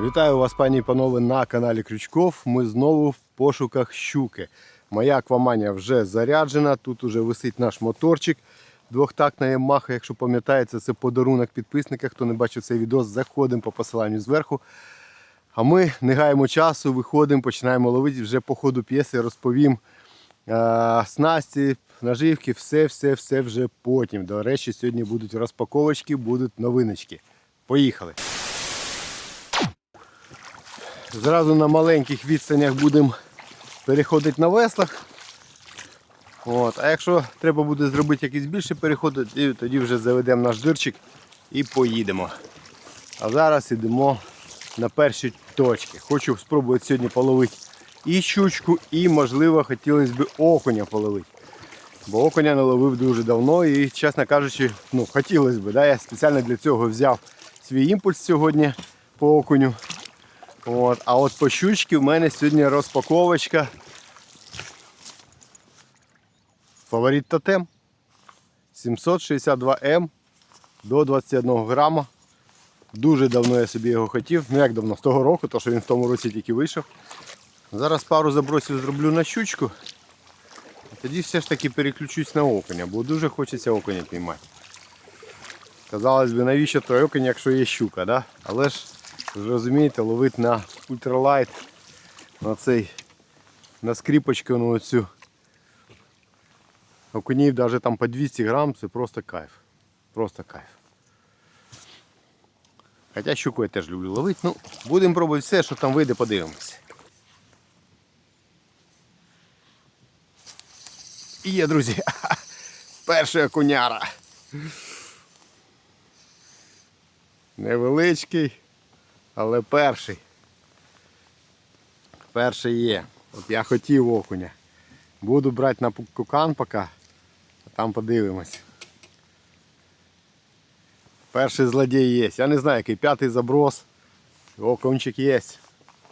Вітаю вас, пані і панове, на каналі Крючков. Ми знову в пошуках щуки. Моя акваманія вже заряджена. Тут уже висить наш моторчик. Двохтактна Yamaha, якщо пам'ятаєте, це подарунок підписника. Хто не бачив цей відео, заходимо по посиланню зверху. А ми не гаємо часу, виходимо, починаємо ловити. Вже по ходу п'єси розповім е, снасті, наживки, все, все, все вже потім. До речі, сьогодні будуть розпаковочки, будуть новиночки. Поїхали! Зразу на маленьких відстанях будемо переходити на веслах. От. А якщо треба буде зробити якісь більше переходи, тоді вже заведемо наш дирчик і поїдемо. А зараз йдемо на перші точки. Хочу спробувати сьогодні половити і щучку, і можливо хотілося б окуня половити. Бо окуня не ловив дуже давно і, чесно кажучи, ну, хотілося б. Да? Я спеціально для цього взяв свій імпульс сьогодні по окуню. От. А от по щучці в мене сьогодні розпаковочка. Фаворит тотем 762М до 21 грама. Дуже давно я собі його хотів. Ну як давно? З того року, то що він в тому році тільки вийшов. Зараз пару забросів зроблю на щучку. Тоді все ж таки переключусь на окуня, бо дуже хочеться окуня піймати. Казалось би, навіщо той окунь, якщо є щука, да? але ж розумієте, ловити на ультралайт, на цей, на скріпочку, ну оцю. Окунів навіть там по 200 грам, це просто кайф. Просто кайф. Хоча щуку я теж люблю ловити. Ну, будемо пробувати все, що там вийде, подивимося. І є, друзі, перший окуняра. Невеличкий, але перший. Перший є. От я хотів окуня. Буду брати на кукан поки, а там подивимось. Перший злодій є. Я не знаю, який п'ятий заброс. Окунчик є.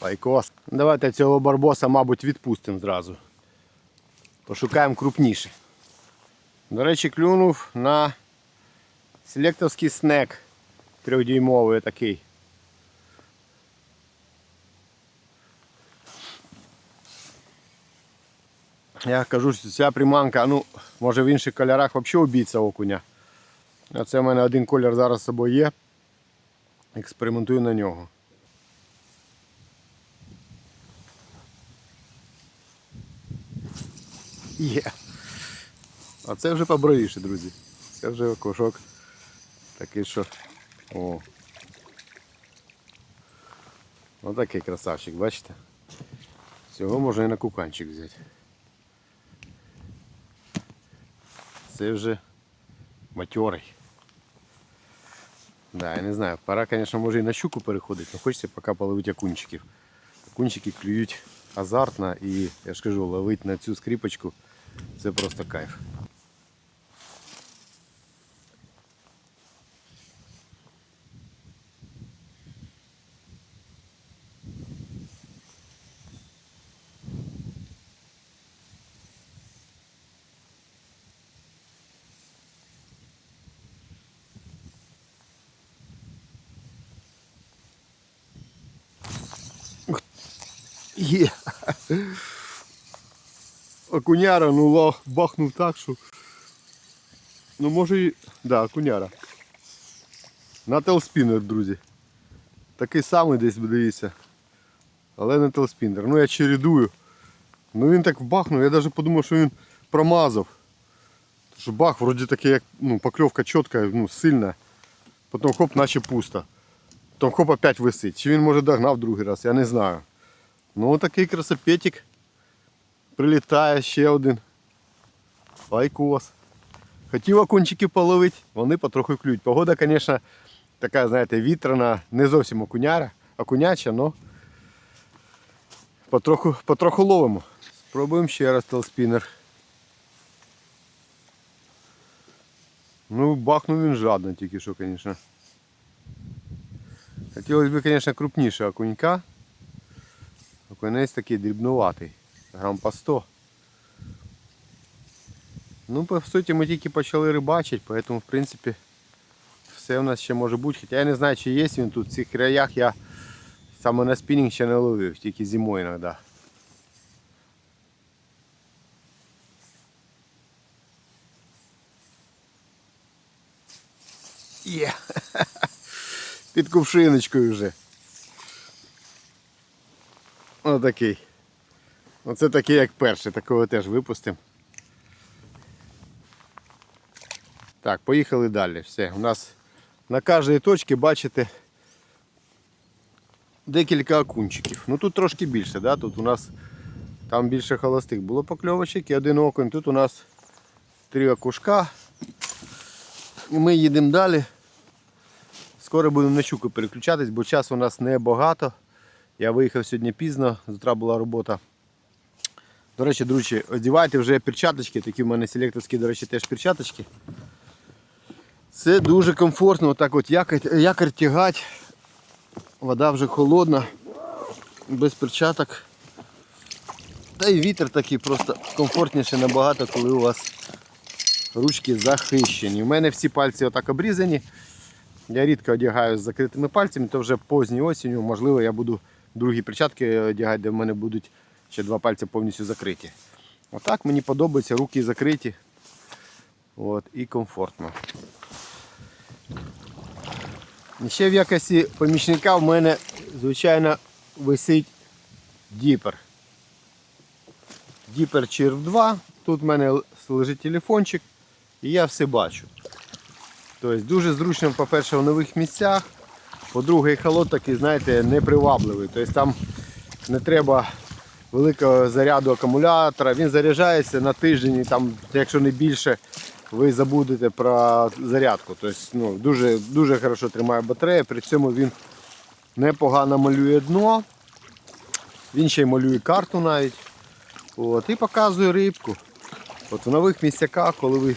Лайкос. Давайте цього барбоса, мабуть, відпустимо зразу. Пошукаємо крупніше. До речі, клюнув на селектовський снек трьохдюймовий такий. Я кажу, що ця приманка, ну, може в інших кольорах взагалі обійця окуня. А це в мене один колір зараз з собою є. Експериментую на нього. Є. А це вже побровіше, друзі. Це вже кошок такий, що. О. Отакий красавчик, бачите? Цього можна і на куканчик взяти. Це вже матьорий. Да, я не знаю, пора, звісно, може і на щуку переходити, але хочеться поки половити окунчиків. Окунчики клюють азартно і, я ж кажу, ловити на цю скріпочку це просто кайф. Є. Окуняра, ну ла- бахнув так, що. Ну може і. Да, окуняра. На телспінер, друзі. Такий самий десь дивіться. Але не телспінер. Ну я чередую. Ну він так бахнув, я навіть подумав, що він промазав. Тому що бах, вроді таке, як ну, покльовка чітка, ну, сильна. Потім хоп, наче пусто. Потім хоп опять висить. Чи він може догнав другий раз, я не знаю. Ну такий красопетик. Прилітає ще один. Лайкос. Хотів окунчики половити, вони потроху клюють. Погода, звісно, така, знаєте, вітряна, не зовсім окуняра, окуняча, але потроху, потроху ловимо. Спробуємо ще раз телспінер. Ну, бахнув він жадно тільки що, звісно. Хотілося б, звісно, крупніше окунька. Окунець такий дрібнуватий. Грам по 100. Ну, по суті, ми тільки почали рибачити, тому, в принципі, все в нас ще може бути. Хоча я не знаю, чи є він тут в цих краях. Я Саме на спінінг ще не ловив, тільки зимою іноді. Є. Під кувшиночкою вже. Отакий. Оце такий, як перший, такого теж випустимо. Так, поїхали далі. Все. У нас на кожній точці, бачите, декілька окунчиків. Ну тут трошки більше, да? тут у нас там більше холостих було покльовочок і один окунь. Тут у нас три окушка. Ми їдемо далі. Скоро будемо на щуку переключатись, бо часу у нас небагато. Я виїхав сьогодні пізно, з утра була робота. До речі, друзі, одягайте вже перчаточки, такі в мене селекторські, до речі, теж перчаточки. Це дуже комфортно, отак от якорь, якорь тягати. Вода вже холодна, без перчаток. Та й вітер такий просто комфортніше набагато, коли у вас ручки захищені. У мене всі пальці отак обрізані. Я рідко одягаю з закритими пальцями, то вже поздньою осінню, можливо, я буду другі перчатки одягати, де в мене будуть ще два пальці повністю закриті. Отак мені подобається, руки закриті. От, і комфортно. І ще в якості помічника в мене, звичайно, висить діпер. Діпер Черв 2. Тут в мене лежить телефончик і я все бачу. Тобто дуже зручно, по-перше, в нових місцях. По-друге, холод такий, знаєте, непривабливий. Тобто там не треба великого заряду акумулятора. Він заряджається на тиждень і там, якщо не більше, ви забудете про зарядку. Тобто, ну, дуже, дуже хорошо тримає батарея, при цьому він непогано малює дно. Він ще й малює карту навіть. От, і показує рибку. От в нових місцяках, коли ви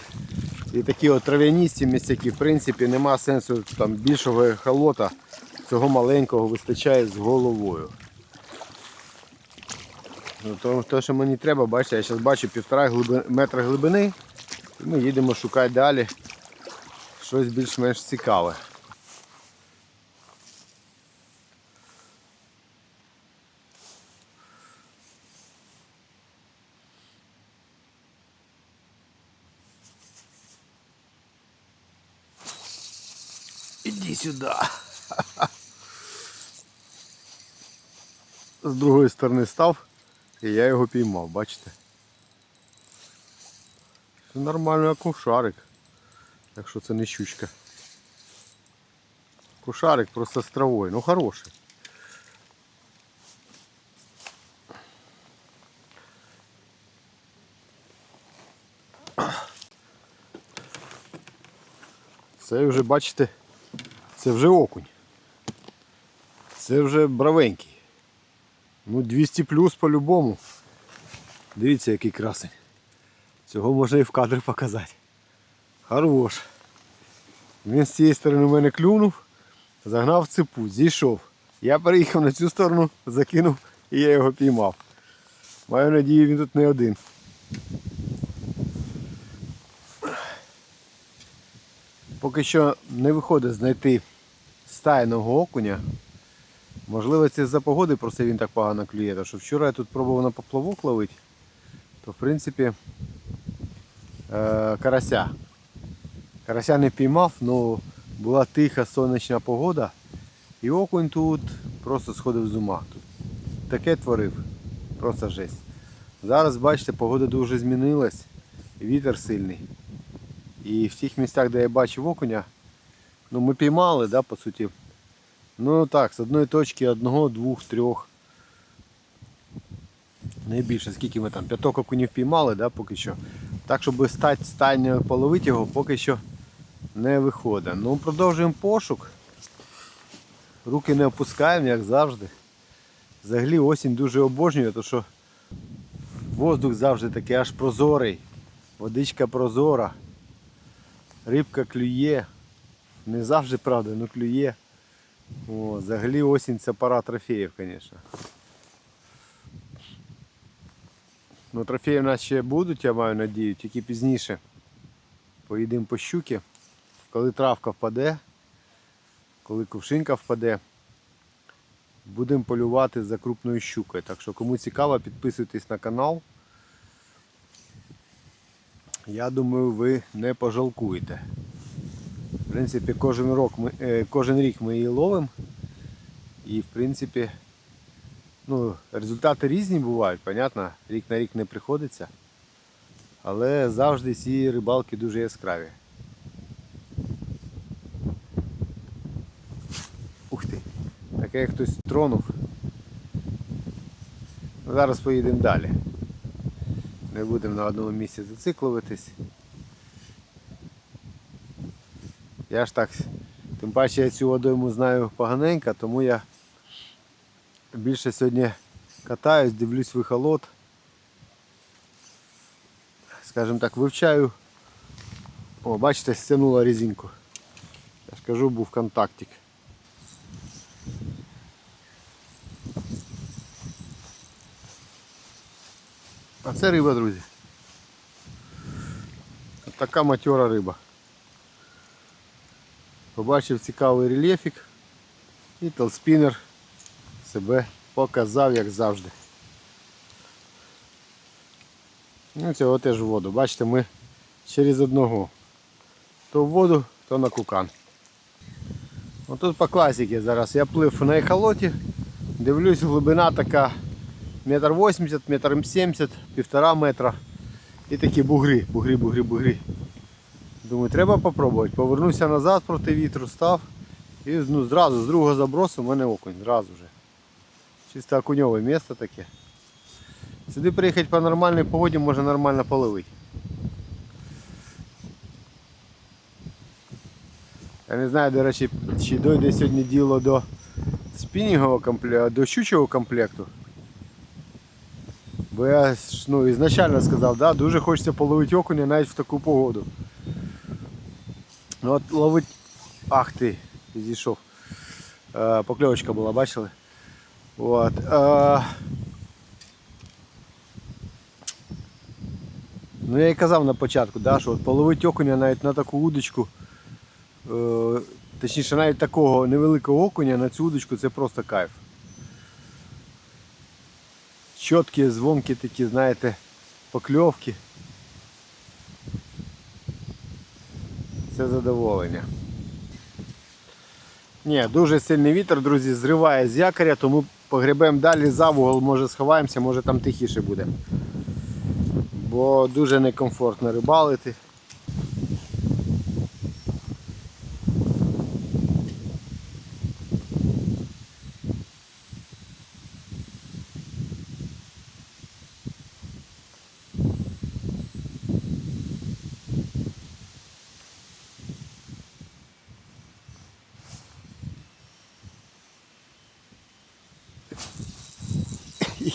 і такі от трав'яністі місцяки, в принципі, нема сенсу там більшого ехолота, цього маленького вистачає з головою. Ну, то, то, що мені треба, бачите, я зараз бачу півтора глибини, метра глибини. І ми їдемо шукати далі щось більш-менш цікаве. Сюди. З другої сторони став і я його піймав, бачите? Це нормальний кушарик. Якщо це не щучка. Кушарик просто з травою, ну хороший. Це вже, бачите, це вже окунь. Це вже бравенький. Ну 200 плюс по-любому. Дивіться, який красень. Цього можна і в кадр показати. Хорош. Він з цієї сторони в мене клюнув, загнав цепу, зійшов. Я переїхав на цю сторону, закинув і я його піймав. Маю надію, він тут не один. Поки що не виходить знайти стайного окуня. Можливо, це з-за погоди просто він так погано клює. Тому що вчора я тут пробував на поплавок ловити, то в принципі е, карася. Карася не піймав, але була тиха сонячна погода. І окунь тут просто сходив з ума. Тут таке творив. Просто жесть. Зараз, бачите, погода дуже змінилась, вітер сильний. І в тих місцях, де я бачив окуня, ну ми піймали, да, по суті. Ну так, з одної точки одного, двох, трьох. Найбільше, скільки ми там, п'яток окунів піймали, да, поки що. Так, щоб стати стайньою половити його, поки що не виходить. Ну, продовжуємо пошук. Руки не опускаємо, як завжди. Взагалі осінь дуже обожнює, тому що воздух завжди такий аж прозорий, водичка прозора, рибка клює. Не завжди, правда, але клює. О, взагалі осінь це пора трофеїв, звісно. Ну, трофеї в нас ще будуть, я маю надію, тільки пізніше. Поїдемо по щуки. Коли травка впаде, коли кувшинка впаде, будемо полювати за крупною щукою. Так що кому цікаво, підписуйтесь на канал. Я думаю, ви не пожалкуєте. В принципі, кожен, рок ми, е, кожен рік ми її ловимо. І в принципі, ну, результати різні бувають, понятно, рік на рік не приходиться. Але завжди ці рибалки дуже яскраві. Ух ти! Таке хтось тронув. Ну, Зараз поїдемо далі. Не будемо на одному місці зациклюватись. Я ж так, тим паче я цю водойму знаю поганенько, тому я більше сьогодні катаюсь, дивлюсь вихолод. Скажімо так, вивчаю. О, бачите, стягнула резинку. Я ж кажу, був контактик. А це риба, друзі. Така матьора риба. Побачив цікавий рельєфік і телспінер себе показав, як завжди. Ну, цього теж в воду. Бачите, ми через одного. То в воду, то на кукан. Отут по класіки зараз. Я плив на ехолоті, дивлюсь, глибина така метр вісімдесят, метр сімдесят, півтора метра. І такі бугри, бугри, бугри, бугри. Думаю, треба попробувати. Повернувся назад проти вітру, став. І ну, зразу з другого забросу в мене окунь, зразу вже. Чисто окуньове місце таке. Сюди приїхати по нормальній погоді можна нормально половити. Я не знаю, до речі, чи дойде сьогодні діло до спінінгового комплекту, до щучого комплекту. Бо я ну, ізначально сказав, да, дуже хочеться половити окуня навіть в таку погоду. Ну от ловить. Ах ти, підійшов. Е, покльовочка була, бачили? От. Е, ну я і казав на початку, да, що от половить окуня навіть на таку удочку. Е, точніше навіть такого невеликого окуня на цю удочку це просто кайф. Чіткі, звонкі такі, знаєте, покльовки. Це задоволення. Ні, дуже сильний вітер, друзі, зриває з якоря, тому погребемо далі за вугол, може сховаємося, може там тихіше буде. Бо дуже некомфортно рибалити.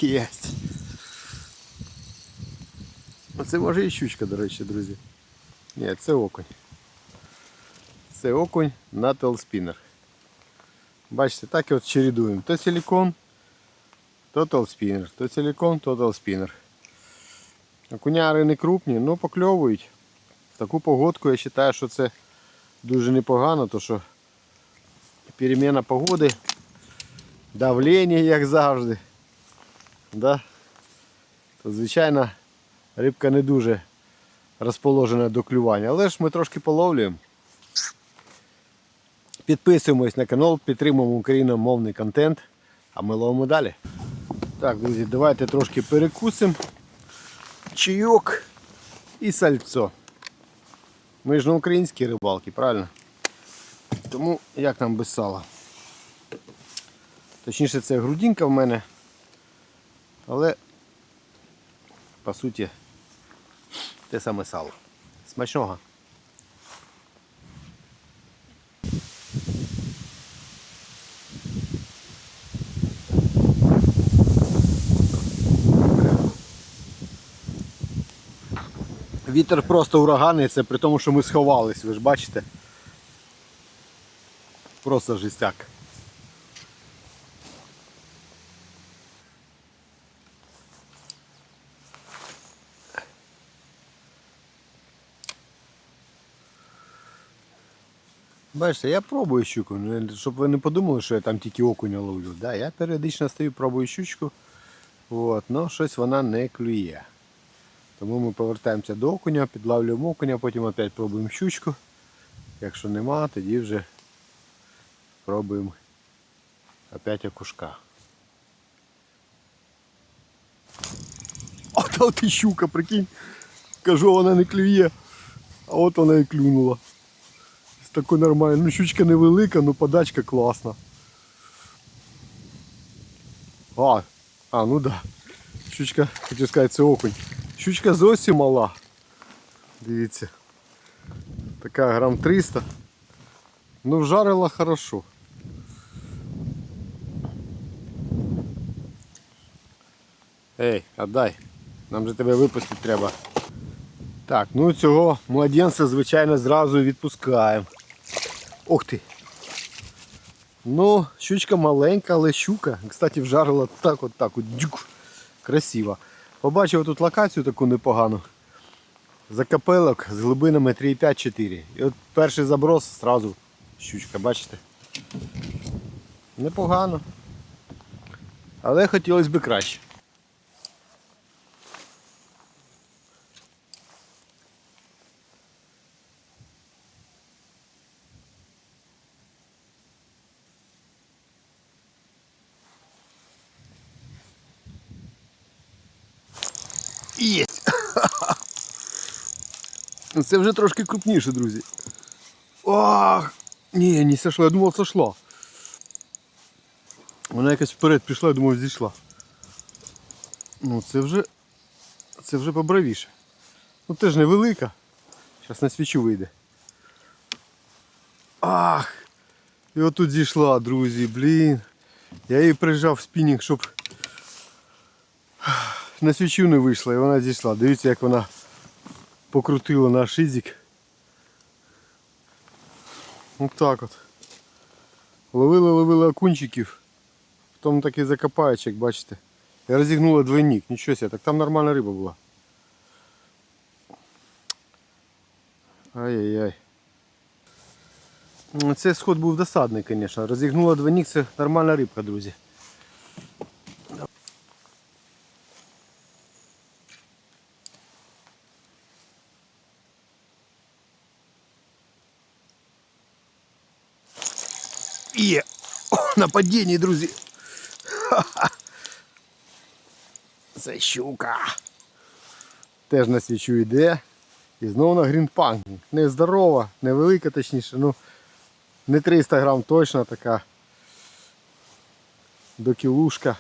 Єсть. Оце може і щучка, до речі, друзі. Ні, це окунь. Це окунь на телспінер. Бачите, так і от чередуємо. То силикон, то телспінер, то силикон, то телспінер. Окуняри не крупні, але покльовують. В таку погодку я вважаю, що це дуже непогано, то що переміна погоди, давлення, як завжди. Да? То, звичайно, рибка не дуже розположена до клювання, але ж ми трошки половлюємо. Підписуємось на канал, підтримуємо україномовний контент, а ми ловимо далі. Так, друзі, давайте трошки перекусимо. Чайок і сальцо. Ми ж на українській рибалки, правильно? Тому як нам без сала? Точніше це грудинка в мене. Але по суті те саме сало. Смачного. Вітер просто ураганний, це при тому, що ми сховались, ви ж бачите. Просто жестяк. Бачите, я пробую щуку, ну, щоб ви не подумали, що я там тільки окуня ловлю. Да, я періодично стою, пробую щучку, от, але щось вона не клює. Тому ми повертаємося до окуня, підлавлюємо окуня, потім опять пробуємо щучку. Якщо нема, тоді вже пробуємо опять окушка. От от і щука, прикинь. Кажу, вона не клює. А от вона і клюнула. З такою нормально. Ну щучка невелика, ну подачка класна. А, а, ну да. Щучка, хочу сказати, це окунь. Щучка зовсім мала. Дивіться. Така грам 300. Ну вжарила хорошо. Ей, отдай. Нам же тебе випустити треба. Так, ну цього младенця, звичайно, зразу відпускаємо. Ох ти. Ну, щучка маленька, але щука. Кстати, вжарила так от так от. Дюк. Красиво. Побачив тут локацію таку непогану. Закапелок з глибинами 3,5-4. І от перший заброс зразу щучка, бачите? Непогано. Але хотілося б краще. Є! Ну, Це вже трошки крупніше, друзі. Ох! Ні, не сошло, я думав сошло. Вона якось вперед пішла, я думав, зійшла. Ну це вже. Це вже побравіше. Ну теж невелика. Зараз на свічу вийде. Ах! І отут зійшла, друзі, блін. Я її прижав в спінінг, щоб на свічу не вийшла і вона зійшла. Дивіться, як вона покрутила наш шизик. Ось так от. Ловили, ловили окунчиків. Потім такий закопаєчок, бачите. І розігнула двойник. Нічого себе, так там нормальна риба була. Ай-яй-яй. Цей сход був досадний, звісно. Розігнула двойник, це нормальна рибка, друзі. О, нападіння, друзі! Ха-ха. Це щука. Теж на свічу йде. І знову на грінпанк. Не здорова, невелика точніше, ну не 300 грам точно така. До кілушка.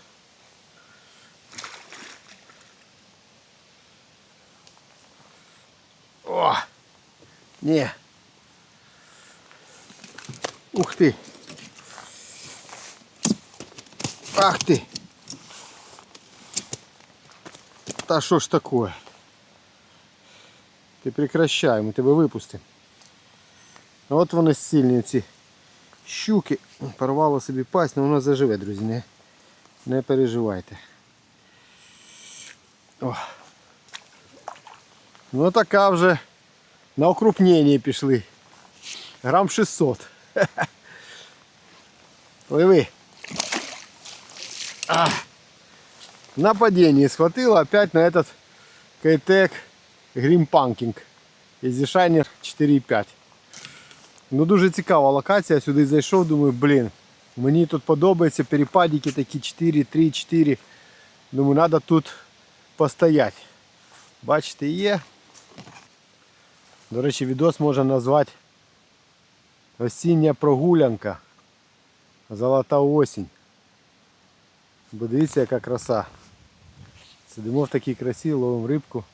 О! Ні. Ух ти! Ах ти! Та що ж таке? Ти прекращай, ми тебе випустимо. От вони сильні ці щуки. Порвало собі пасть, але воно заживе, друзі, не, не переживайте. О. Ну така вже на окрупнення пішли. Грам 600. Пливи. А. На падении схватила опять на этот Кейтек Грімпанкінг. Ізі Shiner 4.5. Ну дуже цікава локація. Сюди зайшов, думаю, блін, мені тут подобаються перепадики такі 4, 3, 4. Думаю, треба тут постояти. Бачите, є. До речі, відос можна назвати Осіння прогулянка. Золота осінь. Бо дивіться, яка краса. Сидимо в такій красі, ловимо рибку.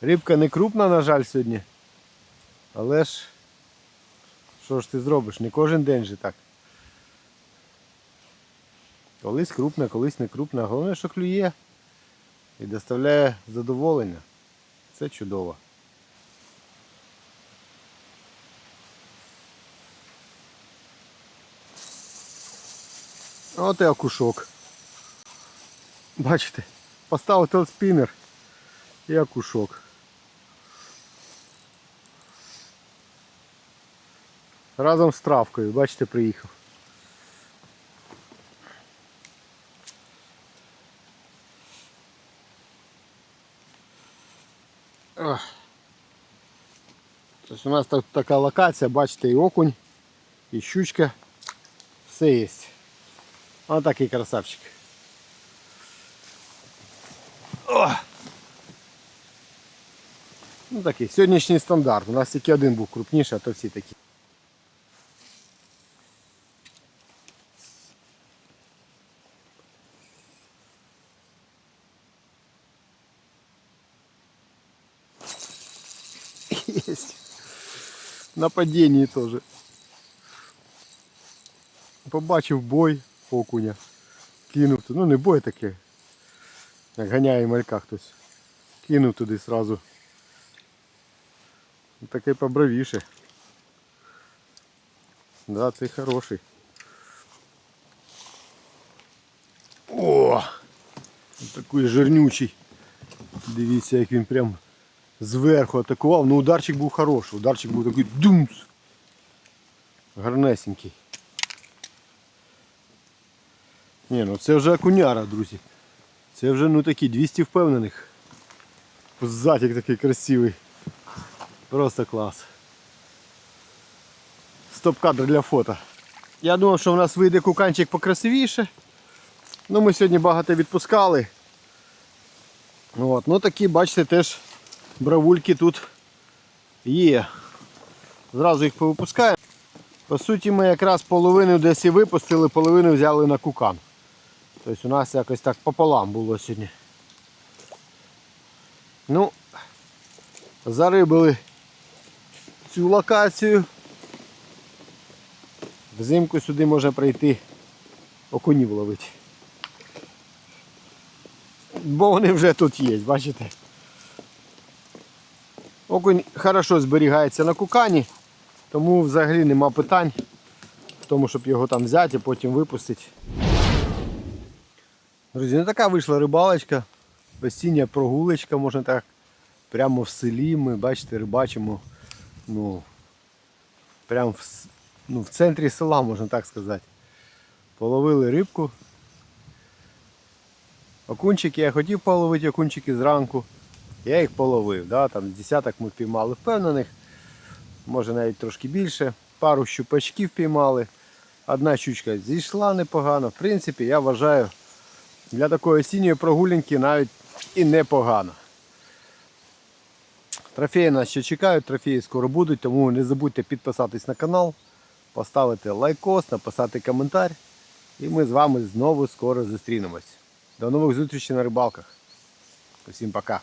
Рибка не крупна, на жаль, сьогодні. Але ж що ж ти зробиш? Не кожен день же так. Колись крупна, колись не крупна. Головне, що клює і доставляє задоволення. Це чудово. От і окушок. Бачите, поставив телспінер і окушок. Разом з травкою, бачите, приїхав. Тобто у нас тут така локація, бачите, і окунь, і щучка. Все є. Ось такий красавчик. О! Ну такий, сьогоднішній стандарт. У нас тільки один був крупніший, а то всі такі. Есть. Нападение тоже. Побачив бой окуня. Кинув туди. Ну не бой таке. Як ганяє малька хтось. Кинув туди сразу. Таке побравіше. Да, цей хороший. О! Такий жирнючий. Дивіться, як він прям зверху атакував. Ну ударчик був хороший. Ударчик був такий думс. Гарнесенький. Ні, ну це вже окуняра, друзі. Це вже ну такі 200 впевнених. Затік такий красивий. Просто клас. Стоп-кадр для фото. Я думав, що в нас вийде куканчик покрасивіше. Ну ми сьогодні багато відпускали. От. Ну такі, бачите, теж бравульки тут є. Зразу їх повипускаємо. По суті, ми якраз половину десь і випустили, половину взяли на кукан. Тобто у нас якось так пополам було сьогодні. Ну, зарибили цю локацію. Взимку сюди можна прийти окунів ловити. Бо вони вже тут є, бачите? Окунь хорошо зберігається на кукані, тому взагалі нема питань в тому, щоб його там взяти і потім випустити. Друзі, ну така вийшла рибалочка, осіння прогулочка, можна так. Прямо в селі ми, бачите, рибачимо. Ну, прямо в, ну, в центрі села, можна так сказати. Половили рибку. Окунчики я хотів половити окунчики зранку. Я їх половив. Да? Там з десяток ми впіймали впевнених. Може навіть трошки більше. Пару щупачків піймали. Одна щучка зійшла непогано. В принципі, я вважаю, для такої осінньої прогулянки навіть і непогано. Трофеї нас ще чекають, трофеї скоро будуть, тому не забудьте підписатись на канал, поставити лайкос, написати коментар. І ми з вами знову скоро зустрінемось. До нових зустрічей на рибалках. Усім пока.